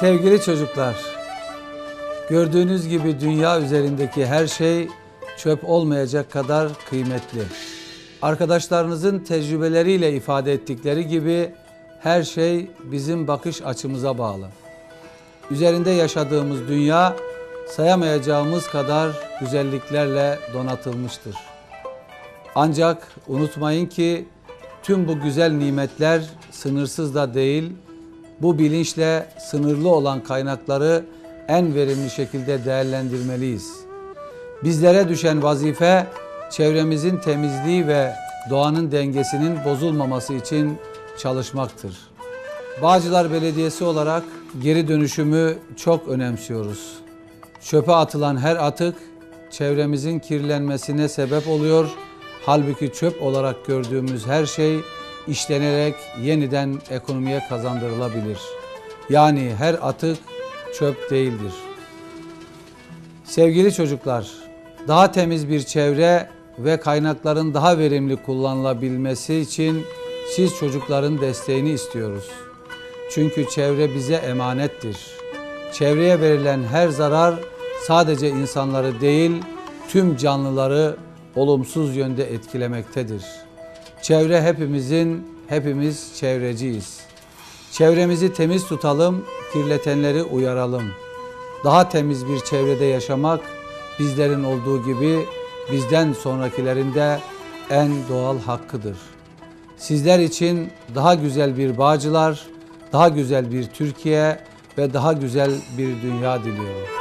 Sevgili çocuklar, gördüğünüz gibi dünya üzerindeki her şey çöp olmayacak kadar kıymetli. Arkadaşlarınızın tecrübeleriyle ifade ettikleri gibi her şey bizim bakış açımıza bağlı. Üzerinde yaşadığımız dünya sayamayacağımız kadar güzelliklerle donatılmıştır. Ancak unutmayın ki tüm bu güzel nimetler sınırsız da değil, bu bilinçle sınırlı olan kaynakları en verimli şekilde değerlendirmeliyiz. Bizlere düşen vazife çevremizin temizliği ve doğanın dengesinin bozulmaması için çalışmaktır. Bağcılar Belediyesi olarak geri dönüşümü çok önemsiyoruz. Çöpe atılan her atık çevremizin kirlenmesine sebep oluyor. Halbuki çöp olarak gördüğümüz her şey işlenerek yeniden ekonomiye kazandırılabilir. Yani her atık çöp değildir. Sevgili çocuklar, daha temiz bir çevre ve kaynakların daha verimli kullanılabilmesi için siz çocukların desteğini istiyoruz. Çünkü çevre bize emanettir. Çevreye verilen her zarar sadece insanları değil, tüm canlıları olumsuz yönde etkilemektedir. Çevre hepimizin, hepimiz çevreciyiz. Çevremizi temiz tutalım, kirletenleri uyaralım. Daha temiz bir çevrede yaşamak bizlerin olduğu gibi bizden sonrakilerin de en doğal hakkıdır. Sizler için daha güzel bir Bağcılar, daha güzel bir Türkiye ve daha güzel bir dünya diliyorum.